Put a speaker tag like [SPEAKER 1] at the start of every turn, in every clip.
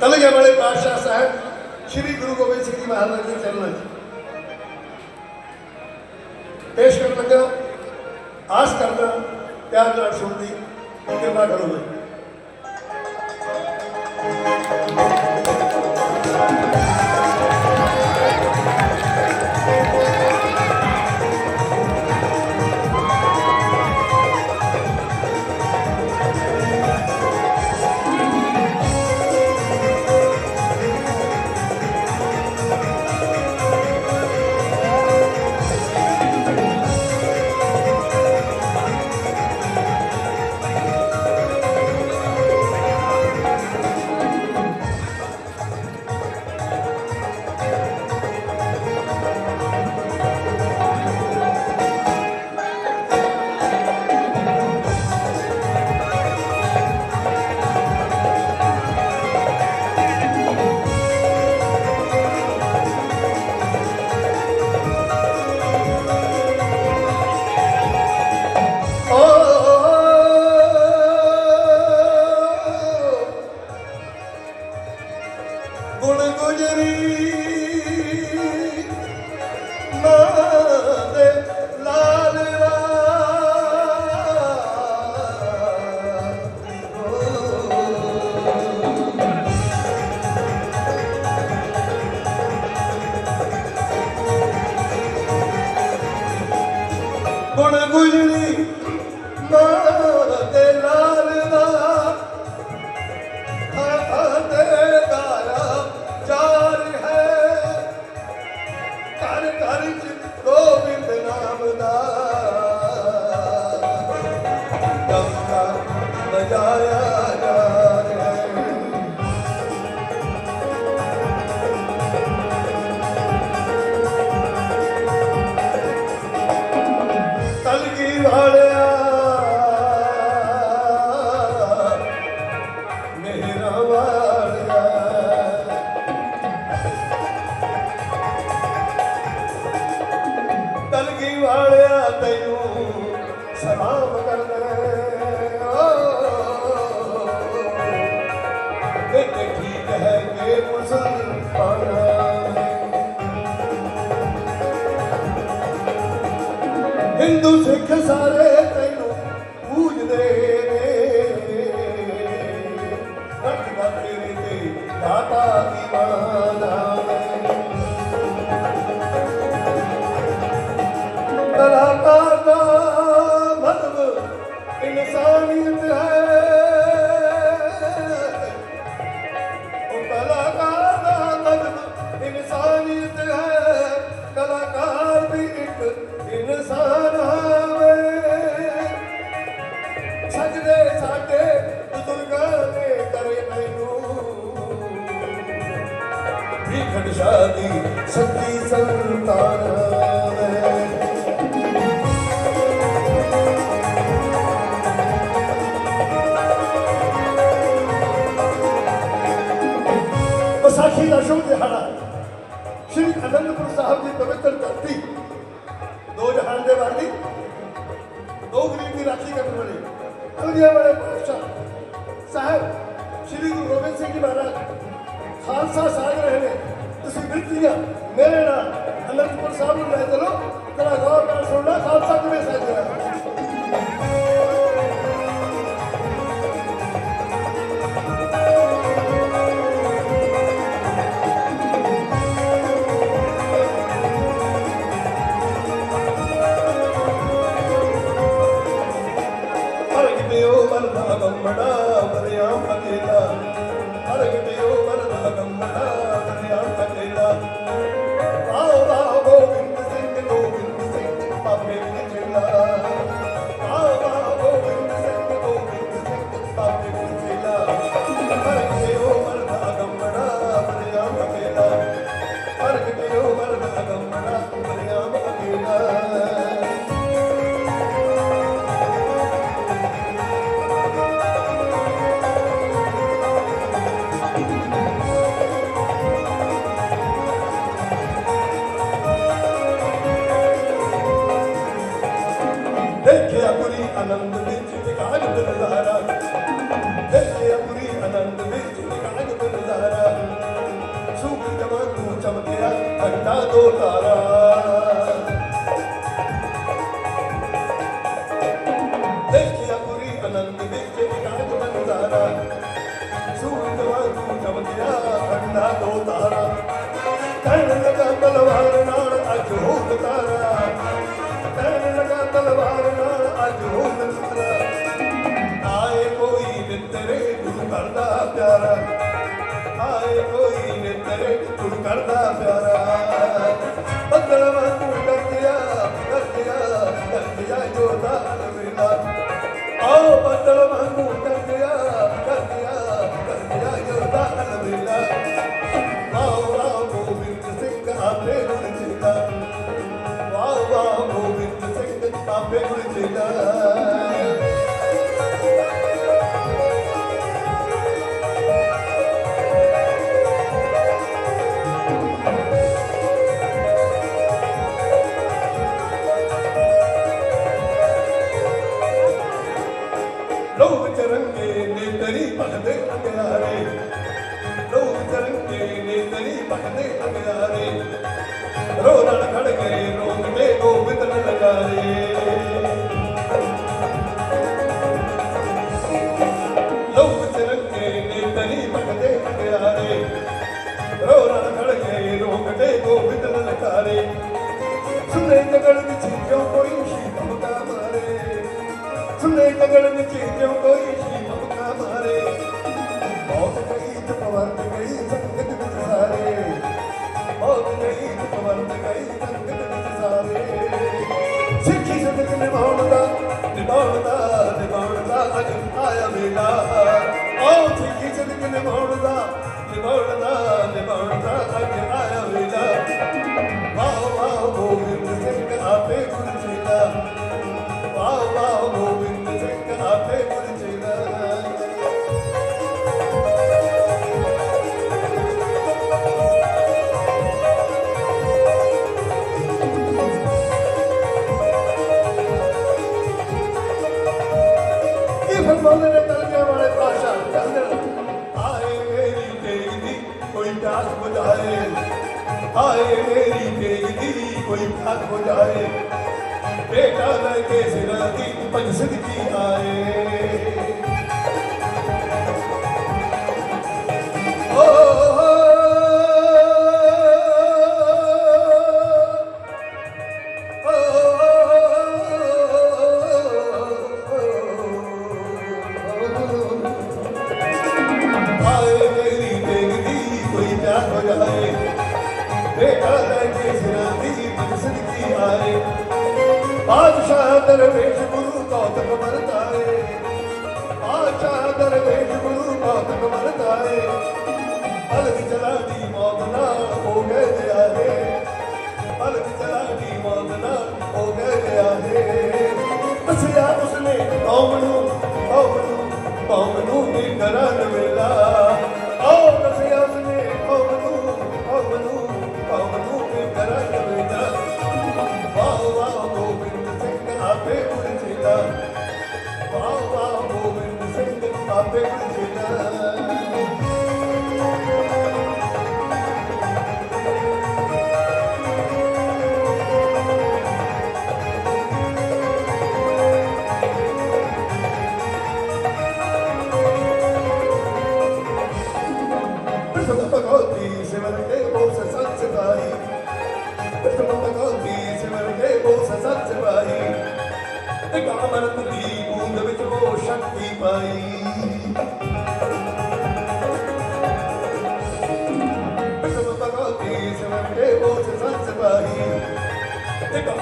[SPEAKER 1] ਤਲਗੇ ਵਾਲੇ ਪਾਤਸ਼ਾਹ ਸਾਹਿਬ, ਸ੍ਰੀ ਗੁਰੂ ਗੋਬਿੰਦ ਸਿੰਘ ਜੀ ਮਹਾਰਾਜ ਦੇ ਚਰਨਾਂ 'ਚ। ਪੇਸ਼ ਕਰਨ ਲੱਗਾ, ਆਸ ਕਰਦਾ, ਪਿਆਰ ਨਾਲ ਸੁਣਦੀ ਕਿਰਪਾ ਕਰੋ। ਗੁਣ ਗੁਜਰੀ ਮਾਂ ਦੇ ਲਾਲ ਦਾ ਵਾਲਿਆ ਤੈਨੂੰ ਸਲਾਮ ਕਰਦਾ ਤੇ ਠੀਕ ਹੈ ਕਿ ਮੁਸਲਮਾਨ ਹਿੰਦੂ ਸਿੱਖ ਸਾਰੇ ਤੈਨੂੰ ਪੂਜਦੇ ਭੀਖਣ ਸ਼ਾਦੀ, ਸੱਚੀ ਸੰਤਾਨ ਵਿਸਾਖੀ ਦਾ ਸ਼ੁਭ ਦਿਹਾੜਾ ਸ਼੍ਰੀ ਅਨੰਦਪੁਰ ਸਾਹਿਬ ਦੀ ਪਵਿੱਤਰ ਧਰਤੀ, ਦੋ ਜਹਾਨ ਦੇ ਵਾਲੀ ਦੋ ਗਰੀਬ ਦੀ ਰਾਖੀ ਕਰਨ ਵਾਲੇ ਅਲਗਿਆ ਵਾਲੇ ਪਾਤਸ਼ਾਹ, ਸਾਹਿਬ, ਸ਼੍ਰੀ ਗੁਰੂ ਗੋਬਿੰਦ ਸਿੰਘ ਜੀ ਮਹਾਰਾਜ। ਖਾਲਸਾ ਸਾਜ ਰਹੇ ਨੇ। ਤੁਸੀਂ ਬਿਰਤੀਆਂ ਮੇਰੇ ਨਾਲ ਅਨੰਦਪੁਰ ਸਾਹਿਬ ਨੂੰ ਲੈ ਚਲੋ। ਤੇਰਾ ਨਾਲ ਸੁਣਨਾ, ਖਾਲਸਾ ਕਿਵੇਂ ਸਾਜਿਆ? عقد الزهراء هي يا مري انا نبيت لك عقد الزهراء سوق الجمال وتمديا حتى دور دارا ਕਰਦਾ ਪਿਆਰਾ। ਆਏ ਕੋਈ ਨੇ ਤੇਰੇ ਤੂੰ ਕਰਦਾ ਪਿਆਰਾ। ਤੇਰੀ ਪਟਨੇ ਅੰਗਾਰੇ ਰੋ ਰਣ ਖੜ ਕਰੇ ਰੋਂਦੇ ਗੋਬਿੰਦ ਨ ਲਗਾਰੇ ਲੋਕ ਚਰੰਗੇ ਨੇ ਤੇਰੀ ਪਟਨੇ ਅੰਗਾਰੇ ਰੋ ਰਣ ਖੜ ਕਰੇ ਰੋਂਦੇ ਗੋਬਿੰਦ ਨ ਲਗਾਰੇ ਸੁਨੇ ਤਗੜ ਵਿੱਚ ਕਿਉਂ ਕੋਈ ਸ਼ੀਤਮ ਦਾ ਮਾਰੇ। ਸੁਨੇ ਤਗੜ ਵਿੱਚ ਕਿਉਂ ਕੋਈ ਵਰਤ ਗਏ ਤੰਗ ਸਾਰੇ ਸਿੱਖੀ ਸਦਕ ਨਿਭਾਉਣ ਦਾ ਨਿਭਾਉਣ ਦਾ ਨਿਭਾਉਣ ਦਾ ਅਜ ਆਇਆ ਵੇਲਾ ਆਓ ਸਿੱਖੀ ਸਦਕ ਨਿਭਾਉਣ ਦਾ ਨਿਭਾਉਣ ਦਾ ਨਿਭਾਉਣ ਦਾ ਅਜ ਹਾਏ ਮੇਰੀ ਬੇਇੱਜ਼ਤੀ ਕੋਈ ਖਾਕ ਹੋ ਜਾਏ। ਬੇਟਾ ਲੈ ਕੇ ਸਿਰਾਂ ਦੀ ਪੰਜ ਸਦਕੀ ਆਏ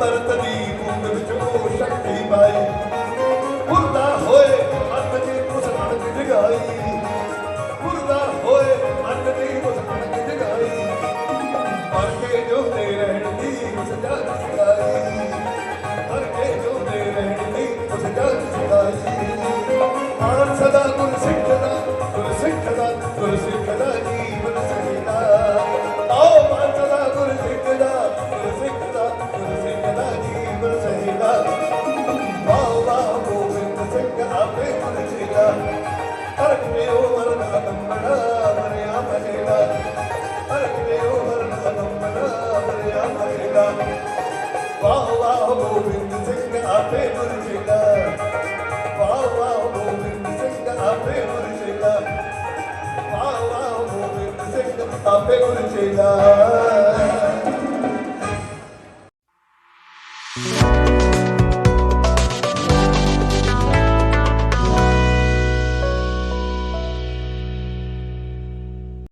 [SPEAKER 1] ਤਰਤ ਦੀ ਕੁੰਦ ਵਿੱਚ ਉਹ ਸ਼ਕਤੀ ਪਾਈ। ਮੁਰਸ਼ਿਦਾ ਵਾਹ ਵਾਹ